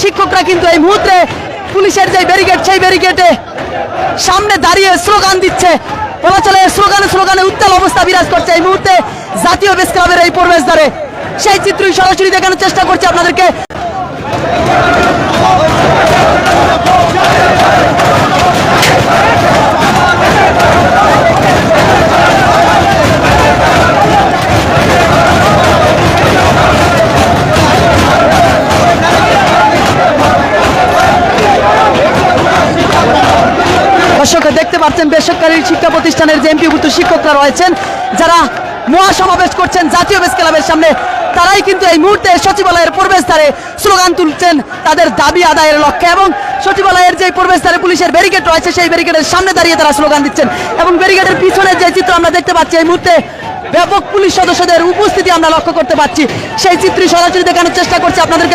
শিক্ষকরা কিন্তু এই মুহূর্তে পুলিশের যে ব্যারিকেড সেই ব্যারিকেডে সামনে দাঁড়িয়ে স্লোগান দিচ্ছে। বলা চলে স্লোগানে স্লোগানে উত্তাল অবস্থা বিরাজ করছে। এই মুহূর্তে জাতীয় বেশ ক্লাবের এই প্রবেশ দ্বারে সেই চিত্রই সরাসরি দেখানোর চেষ্টা করছে আপনাদেরকে। দর্শক দেখতে পাচ্ছেন বেসরকারি শিক্ষা প্রতিষ্ঠানের যে এমপিভুক্ত শিক্ষকরা রয়েছেন, যারা মহাসমাবেশ করছেন জাতীয় প্রেস ক্লাবের সামনে, তারাই কিন্তু এই মুহূর্তে সচিবালয়ের প্রবেশদ্বারে স্লোগান তুলছেন তাদের দাবি আদায়ের লক্ষ্যে এবং সচিবালয়ের যে প্রবেশদ্বারে পুলিশের ব্যারিকেড রয়েছে, সেই ব্যারিকেডের সামনে দাঁড়িয়ে তারা স্লোগান দিচ্ছেন এবং ব্যারিকেডের পিছনে যে চিত্র আমরা দেখতে পাচ্ছি, এই মুহূর্তে ব্যাপক পুলিশ সদস্যদের উপস্থিতি আমরা লক্ষ্য করতে পারছি। সেই চিত্রই সরাসরি দেখানোর চেষ্টা করছি আপনাদেরকে।